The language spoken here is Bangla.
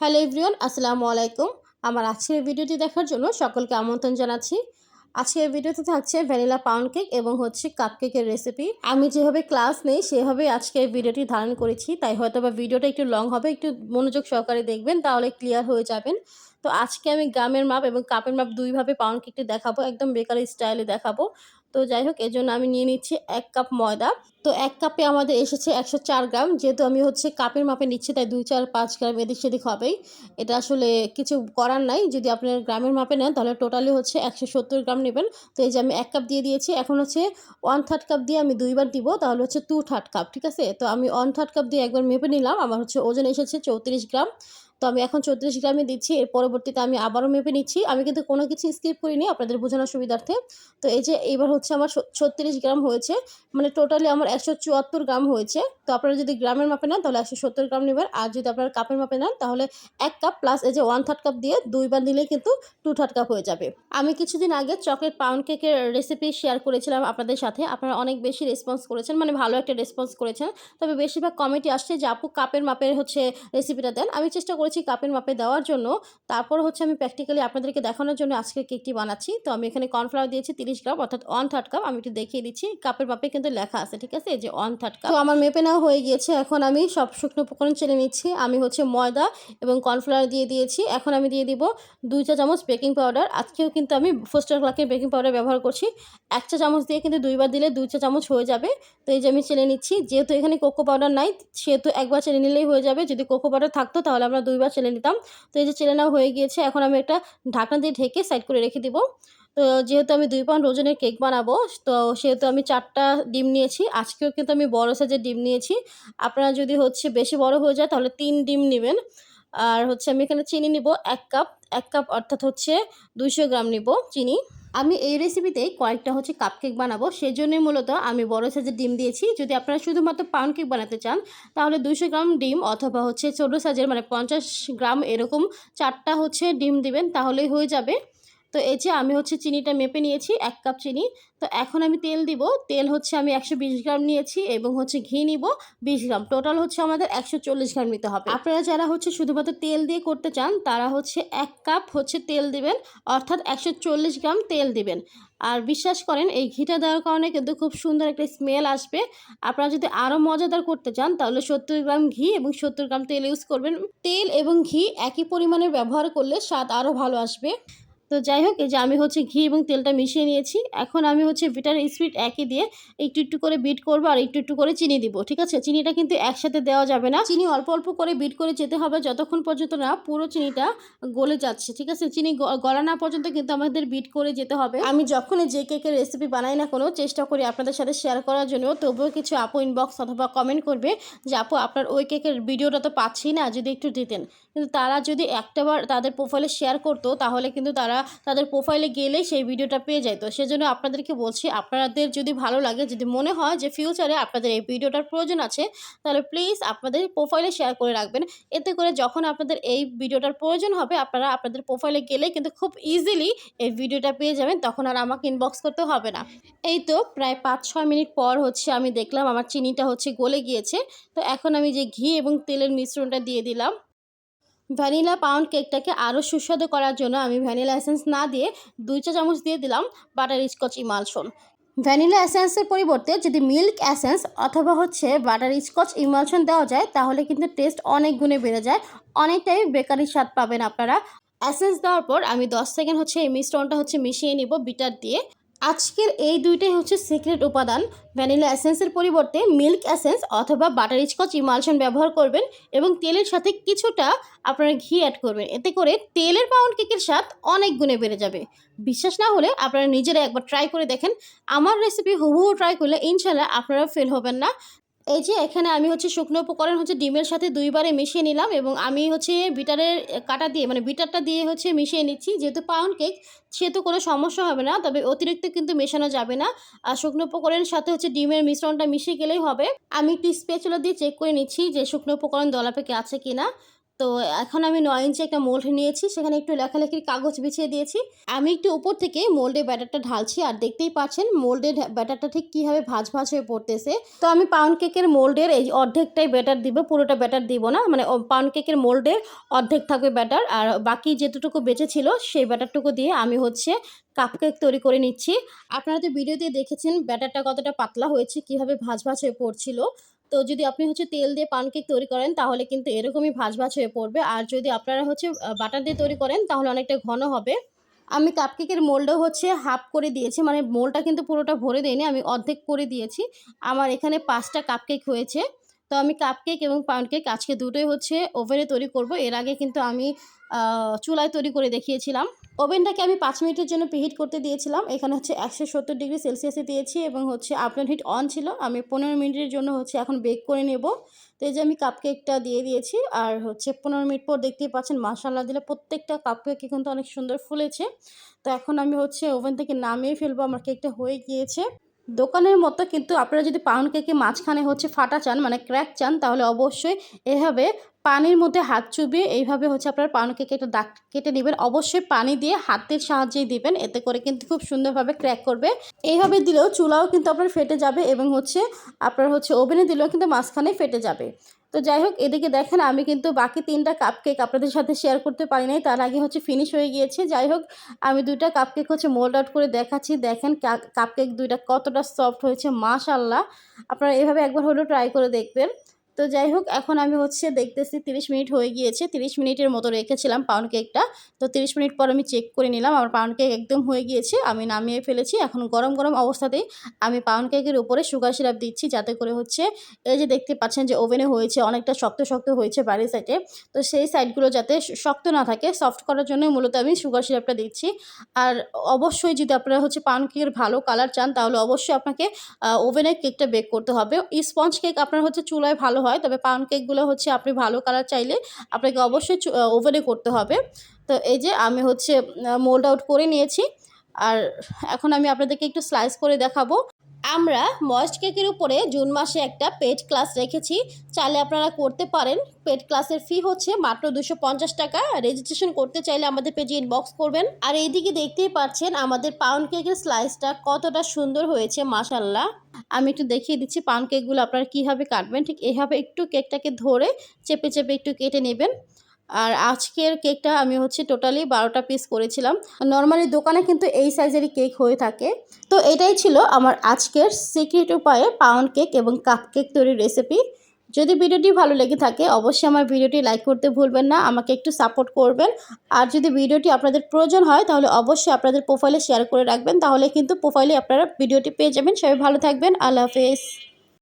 হ্যালো এভরিওয়ান, আসসালামু আলাইকুম। আমার আজকের ভিডিওটি দেখার জন্য সকলকে আমন্ত্রণ জানাচ্ছি। আজকের ভিডিওতে থাকছে ভ্যানিলা পাউন্ড কেক এবং হচ্ছে কাপ কেকের রেসিপি আমি যেভাবে ক্লাস নেই সেভাবে আজকে ভিডিওটি ধারণ করেছি। তাই হয়তো বা ভিডিওটা একটু লং হবে, একটু মনোযোগ সহকারে দেখবেন, তাহলে ক্লিয়ার হয়ে যাবেন। তো আজকে আমি গ্রামের মাপ এবং কাপের মাপ দুইভাবে পাউন্ড কেকটি দেখাবো, একদম বেকারি স্টাইলে দেখাবো। তো যাই হোক এজন্য আমি নিয়ে নিচ্ছি এক কাপ ময়দা। তো এক কাপে আমাদের এসেছে একশো চার গ্রাম, যেহেতু আমি হচ্ছে কাপের মাপে নিচ্ছি, তাই দুই, চার, পাঁচ গ্রাম এদিক সেদিক হবেই। এটা আসলে কিছু করার নাই, যদি আপনার গ্রামের মাপে নেন, তাহলে টোটালি হচ্ছে একশো সত্তর গ্রাম নেবেন। তো এই যে আমি এক কাপ দিয়ে দিয়েছি, এখন হচ্ছে ওয়ান থার্ড কাপ দিয়ে আমি দুইবার দিব, তাহলে হচ্ছে টু থার্ড কাপ ঠিক আছে? তো আমি ওয়ান থার্ড কাপ দিয়ে একবার মেপে নিলাম, আমার হচ্ছে ওজন এসেছে চৌত্রিশ গ্রাম। তো আমি এখন চৌত্রিশ গ্রামে দিচ্ছি, এর পরবর্তীতে আমি আবারও মেপে নিচ্ছি। আমি কিন্তু কোনো কিছু স্কিপ করিনি, আপনাদের বোঝানোর সুবিধার্থে। তো এই যে এইবার হচ্ছে আমার ছত্রিশ গ্রাম হয়েছে মানে টোটালি আমার একশো চুয়াত্তর গ্রাম হয়েছে। তো আপনারা যদি গ্রামের মাপে নেন, তাহলে একশো সত্তর গ্রাম নেবেন। আর যদি আপনারা কাপের মাপে নেন, তাহলে এক কাপ প্লাস এই যে ওয়ান থার্ড কাপ দিয়ে দুইবার দিলে কিন্তু টু থার্ড কাপ হয়ে যাবে। আমি কিছুদিন আগে চকলেট পাউন্ড কেকের রেসিপি শেয়ার করেছিলাম আপনাদের সাথে। আপনারা অনেক বেশি রেসপন্স করেছেন মানে ভালো একটা রেসপন্স করেছেন। তবে বেশিরভাগ কমেন্টই আসছে যে, আপু, কাপের মাপের হচ্ছে রেসিপিটা দেন। আমি চেষ্টা করেছি কাপের মাপে দেওয়ার জন্য। তারপর হচ্ছে আমি প্র্যাকটিক্যালি আপনাদেরকে দেখানোর জন্য আজকে কেকটি বানাচ্ছি। তো আমি এখানে কর্নফ্লাওয়ার দিয়েছি তিরিশ গ্রাম, অর্থাৎ ওয়ান থার্ড কাপ আমি একটু দেখিয়ে দিচ্ছি, কাপের মাপে কিন্তু লেখা আছে, ঠিক আছে? যে ওয়ান থার্ড কাপ তো আমার মেপে নেওয়া হয়ে গিয়েছে। এখন আমি সব শুকনো উপকরণ চেলে নিচ্ছি। আমি হচ্ছে ময়দা এবং কর্নফ্লাওয়ার দিয়ে দিয়েছি। এখন আমি দিয়ে দিব দুই চা চামচ বেকিং পাউডার। আজকেও কিন্তু আমি ফোস্টার ক্লাকের বেকিং পাউডার ব্যবহার করছি। এক চা চামচ দিয়ে কিন্তু দুইবার দিলে দুই চা চামচ হয়ে যাবে। তো এই যে আমি চেলে নিচ্ছি। যেহেতু এখানে কোকো পাউডার নাই, সেহেতু একবার চেলে নিলেই হয়ে যাবে। যদি কোকো পাউডার থাকতো তাহলে আমরা দুইবার চেলে নিতাম। তো এই যে চেলে নেওয়া হয়ে গিয়েছে। এখন আমি একটা ঢাকনা দিয়ে ঢেকে সাইড করে রেখে দিব। তো যেহেতু আমি দুই পাউন্ড ওজনের কেক বানাবো, তো সেহেতু আমি চারটা ডিম নিয়েছি। আজকেও কিন্তু আমি বড় সাইজের ডিম নিয়েছি। আপনারা যদি হচ্ছে বেশি বড় হয়ে যায় তাহলে তিন ডিম নেবেন। আর হচ্ছে আমি এখানে চিনি নিব এক কাপ এক কাপ অর্থাৎ হচ্ছে দুইশো গ্রাম নিব চিনি। আমি এই রেসিপিতে কয়েকটা হচ্ছে কাপ কেক বানাবো। সেজন্যই মূলত আমি বড় সাইজের ডিম দিয়েছি। যদি আপনারা শুধুমাত্র পাউন্ড কেক বানাতে চান, তাহলে দুশো গ্রাম ডিম অথবা হচ্ছে ছোটো সাইজের মানে পঞ্চাশ গ্রাম এরকম চারটা হচ্ছে ডিম দিবেন, তাহলেই হয়ে যাবে। তো এই যে আমি হচ্ছে চিনিটা মেপে নিয়েছি, এক কাপ চিনি। তো এখন আমি তেল দিব। তেল হচ্ছে আমি একশো বিশ গ্রাম নিয়েছি এবং হচ্ছে ঘি নিব বিশ গ্রাম। টোটাল হচ্ছে আমাদের একশো চল্লিশ গ্রাম নিতে হবে। আপনারা যারা হচ্ছে শুধুমাত্র তেল দিয়ে করতে চান, তারা হচ্ছে এক কাপ হচ্ছে তেল দিবেন, অর্থাৎ একশো চল্লিশ গ্রাম তেল দিবেন। আর বিশ্বাস করেন, এই ঘিটা দেওয়ার কারণে কিন্তু খুব সুন্দর একটা স্মেল আসবে। আপনারা যদি আরও মজাদার করতে চান, তাহলে সত্তর গ্রাম ঘি এবং সত্তর গ্রাম তেল ইউজ করবেন। তেল এবং ঘি একই পরিমাণে ব্যবহার করলে স্বাদ আরও ভালো আসবে। তো যাই হোক, এই যে আমি হচ্ছে ঘি এবং তেলটা মিশিয়ে নিয়েছি। এখন আমি হচ্ছে বিটার স্পিড একই দিয়ে একটু একটু করে বিট করব আর একটু একটু করে চিনি দিব, ঠিক আছে? চিনিটা কিন্তু একসাথে দেওয়া যাবে না। চিনি অল্প অল্প করে বিট করে যেতে হবে, যতক্ষণ পর্যন্ত না পুরো চিনিটা গলে যাচ্ছে, ঠিক আছে? চিনি গলা না পর্যন্ত কিন্তু আমাদের বিট করে যেতে হবে। আমি যখনই যে কেকের রেসিপি বানাই না কোনো, চেষ্টা করি আপনাদের সাথে শেয়ার করার জন্য। তবুও কিছু আপু ইনবক্স অথবা কমেন্ট করবে যে, আপু, আপনার ওই কেকের ভিডিওটা তো পাচ্ছি না, যদি একটু দিতেন। কিন্তু তারা যদি একটাবার তাদের প্রোফাইলে শেয়ার করতো, তাহলে কিন্তু তারা তাদের প্রোফাইলে গেলেই সেই ভিডিওটা পেয়ে যায়। তো সেজন্য আপনাদেরকে বলছি, আপনাদের যদি ভালো লাগে, যদি মনে হয় যে ফিউচারে আপনাদের এই ভিডিওটার প্রয়োজন আছে, তাহলে প্লিজ আপনাদের প্রোফাইলে শেয়ার করে রাখবেন। এতে করে যখন আপনাদের এই ভিডিওটার প্রয়োজন হবে, আপনারা আপনাদের প্রোফাইলে গেলেই কিন্তু খুব ইজিলি এই ভিডিওটা পেয়ে যাবেন, তখন আর আমাকে ইনবক্স করতে হবে না। এই তো প্রায় পাঁচ ছয় মিনিট পর হচ্ছে আমি দেখলাম আমার চিনিটা হচ্ছে গলে গিয়েছে। তো এখন আমি যে ঘি এবং তেলের মিশ্রণটা দিয়ে দিলাম। ভ্যানিলা পাউন্ড কেকটাকে আরও সুস্বাদু করার জন্য আমি ভ্যানিলা এসেন্স না দিয়ে দুই চা চামচ দিয়ে দিলাম বাটার স্কচ ইমালশন ভ্যানিলা এসেন্সের পরিবর্তে যদি মিল্ক এসেন্স অথবা হচ্ছে বাটার স্কচ ইমালশন দেওয়া যায়, তাহলে কিন্তু টেস্ট অনেক গুণে বেড়ে যায়। অনেকটাই বেকারি স্বাদ পাবেন আপনারা। এসেন্স দেওয়ার পর আমি দশ সেকেন্ড হচ্ছে এই মিশ্রণটা হচ্ছে মিশিয়ে নিব বিটার দিয়ে। আজকের এই দুইটাই হচ্ছে সিক্রেট উপাদান। ভ্যানিলা এসেন্সের পরিবর্তে মিল্ক অ্যাসেন্স অথবা বাটার স্কচ ইমালশন ব্যবহার করবেন এবং তেলের সাথে কিছুটা আপনারা ঘি অ্যাড করবেন। এতে করে তেলের পাউন্ড কেকের স্বাদ অনেক গুণে বেড়ে যাবে। বিশ্বাস না হলে আপনারা নিজেরা একবার ট্রাই করে দেখেন। আমার রেসিপি হুবহু ট্রাই করলে ইনশাল্লাহ আপনারা ফেল হবেন না। এই যে এখানে আমি হচ্ছে শুকনো উপকরণ হচ্ছে ডিমের সাথে দুইবারে মিশিয়ে নিলাম এবং আমি হচ্ছে বিটারের কাটা দিয়ে মানে বিটারটা দিয়ে হচ্ছে মিশিয়ে নিচ্ছি। যেহেতু পাউন্ড কেক সেহেতু কোনো সমস্যা হবে না, তবে অতিরিক্ত কিন্তু মেশানো যাবে না। আর শুকনো উপকরণের সাথে হচ্ছে ডিমের মিশ্রণটা মিশিয়ে গেলেই হবে। আমি একটি স্পেচুলা দিয়ে চেক করে নিচ্ছি যে শুকনো উপকরণ দলাপেকে আছে কি না তো এখন আমি নয় ইঞ্চি একটা মোল্ড নিয়েছি, সেখানে একটু লেখালেখির কাগজ বিছিয়ে দিয়েছি। আমি একটু উপর থেকে মোল্ডে ব্যাটারটা ঢালছি, আর দেখতেই পাচ্ছেন মোল্ডের ব্যাটারটা ঠিক কীভাবে ভাজ ভাজ হয়ে পড়তেছে। তো আমি পাউন্ড কেকের মোল্ডের এই অর্ধেকটাই ব্যাটার দিব, পুরোটা ব্যাটার দিব না মানে পাউন্ড কেকের মোল্ডের অর্ধেক থাকবে ব্যাটার, আর বাকি যেটুকু বেঁচে ছিল সেই ব্যাটারটুকু দিয়ে আমি হচ্ছে কাপকেক তৈরি করে নিচ্ছি। আপনারা তো ভিডিওতে দেখেছেন ব্যাটারটা কতটা পাতলা হয়েছে, কীভাবে ভাজ ভাজ হয়ে পড়ছিল। তো যদি আপনি হচ্ছে তেল দিয়ে পানকেক তৈরি করেন, তাহলে কিন্তু এরকমই ভাজ ভাজ হয়ে পড়বে। আর যদি আপনারা হচ্ছে বাটার দিয়ে তৈরি করেন, তাহলে অনেকটা ঘন হবে। আমি কাপকেকের মোল্ডও হচ্ছে হাফ করে দিয়েছি মানে মোলটা কিন্তু পুরোটা ভরে দিইনি আমি অর্ধেক করে দিয়েছি। আমার এখানে পাঁচটা কাপকেক হয়েছে। তো আমি কাপকেক এবং পাউন্ড কেক আজকে দুটোই হচ্ছে ওভেনে তৈরি করব। এর আগে কিন্তু আমি চুলায় তৈরি করে দেখিয়েছিলাম। ওভেনটাকে আমি পাঁচ মিনিটের জন্য প্রিহিট করতে দিয়েছিলাম। এখানে হচ্ছে একশো সত্তর ডিগ্রি সেলসিয়াসে দিয়েছি এবং হচ্ছে আপনার হিট অন ছিল। আমি পনেরো মিনিটের জন্য হচ্ছে এখন বেক করে নেব। তো এই যে আমি কাপকেকটা দিয়ে দিয়েছি আর হচ্ছে পনেরো মিনিট পর দেখতেই পাচ্ছেন মাসাল্লা দিলে প্রত্যেকটা কাপকেক কিন্তু অনেক সুন্দর ফুলেছে। তো এখন আমি হচ্ছে ওভেন থেকে নামিয়ে ফেলব, আমার কেকটা হয়ে গিয়েছে। দোকানের মতো কিন্তু আপনারা যদি পাউন্ড কেকে মাঝখানে হচ্ছে ফাটা চান মানে ক্র্যাক চান, তাহলে অবশ্যই এভাবে পানির মধ্যে হাত চুবিয়ে এইভাবে হচ্ছে আপনার পাউন্ড কেকে একটা দাগ কেটে নেবেন। অবশ্যই পানি দিয়ে হাতের সাহায্যেই দিবেন। এতে করে কিন্তু খুব সুন্দরভাবে ক্র্যাক করবে। এইভাবে দিলেও চুলাও কিন্তু আপনার ফেটে যাবে এবং হচ্ছে আপনার হচ্ছে ওভেনে দিলেও কিন্তু মাঝখানে ফেটে যাবে। তো যাই হোক, এদিকে দেখেন আমি কিন্তু বাকি তিনটা কাপকেক আপনাদের সাথে শেয়ার করতে পারি নাই। তার আগে হচ্ছে ফিনিশ হয়ে গিয়েছে। যাই হোক, আমি দুইটা কাপকেক হচ্ছে মোল্ড আউট করে দেখাচ্ছি। দেখেন কাপকেক দুইটা কতটা সফট হয়েছে মাশাল্লাহ আপনারা এভাবে একবার হলেও ট্রাই করে দেখবেন। তো যাই হোক, এখন আমি হচ্ছে দেখতেছি তিরিশ মিনিট হয়ে গিয়েছে। তিরিশ মিনিটের মতো রেখেছিলাম পাউন্ড কেকটা। তো তিরিশ মিনিট পর আমি চেক করে নিলাম, আমার পাউন্ড কেক একদম হয়ে গিয়েছে। আমি নামিয়ে ফেলেছি, এখন গরম গরম অবস্থাতেই আমি পাউন্ড কেকের উপরে সুগার সিরাপ দিচ্ছি যাতে করে হচ্ছে এই যে দেখতে পাচ্ছেন যে ওভেনে হয়েছে, অনেকটা শক্ত শক্ত হয়েছে বাড়ির সাইডে তো সেই সাইডগুলো যাতে শক্ত না থাকে সফট করার জন্য মূলত আমি সুগার সিরাপটা দিচ্ছি। আর অবশ্যই যদি আপনারা হচ্ছে পাউন্ড কেকের ভালো কালার চান, তাহলে অবশ্যই আপনাকে ওভেনে কেকটা বেক করতে হবে। স্পঞ্জ কেক আপনার হচ্ছে চুলায় ভালো হয়। তবে পাউন্ড কেকগুলো হচ্ছে আপনি ভালো কালার চাইলে আপনাকে অবশ্যই ওভেনে করতে হবে। তো এই যে আমি হচ্ছে মোল্ড আউট করে নিয়েছি। আর এখন আমি আপনাদেরকে একটু স্লাইস করে দেখাবো। আমরা ময়েস্ট কেকের উপরে জুন মাসে একটা পেড ক্লাস রেখেছি। চাইলে আপনারা করতে পারেন। পেড ক্লাসের ফি হচ্ছে মাত্র দুশো পঞ্চাশ টাকা। রেজিস্ট্রেশন করতে চাইলে আমাদের পেজে ইনবক্স করবেন। আর এইদিকে দেখতেই পাচ্ছেন আমাদের পাউন্ড কেকের স্লাইসটা কতটা সুন্দর হয়েছে মাসাল্লাহ আমি একটু দেখিয়ে দিচ্ছি পাউন্ড কেকগুলো আপনারা কীভাবে কাটবেন। ঠিক এইভাবে একটু কেকটাকে ধরে চেপে চেপে একটু কেটে নেবেন। আর আজকের কেকটা আমি হচ্ছে টোটালি বারোটা পিস করেছিলাম। নর্মালি দোকানে কিন্তু এই সাইজেরই কেক হয়ে থাকে। তো এটাই ছিল আমার আজকের সিক্রেট উপায়ে পাউন্ড কেক এবং কাপ কেক তৈরির রেসিপি যদি ভিডিওটি ভালো লেগে থাকে, অবশ্যই আমার ভিডিওটি লাইক করতে ভুলবেন না। আমাকে একটু সাপোর্ট করবেন। আর যদি ভিডিওটি আপনাদের প্রয়োজন হয়, তাহলে অবশ্যই আপনাদের প্রোফাইলে শেয়ার করে রাখবেন। তাহলে কিন্তু প্রোফাইলে আপনারা ভিডিওটি পেয়ে যাবেন। সবাই ভালো থাকবেন। আল্লাহ হাফেজ।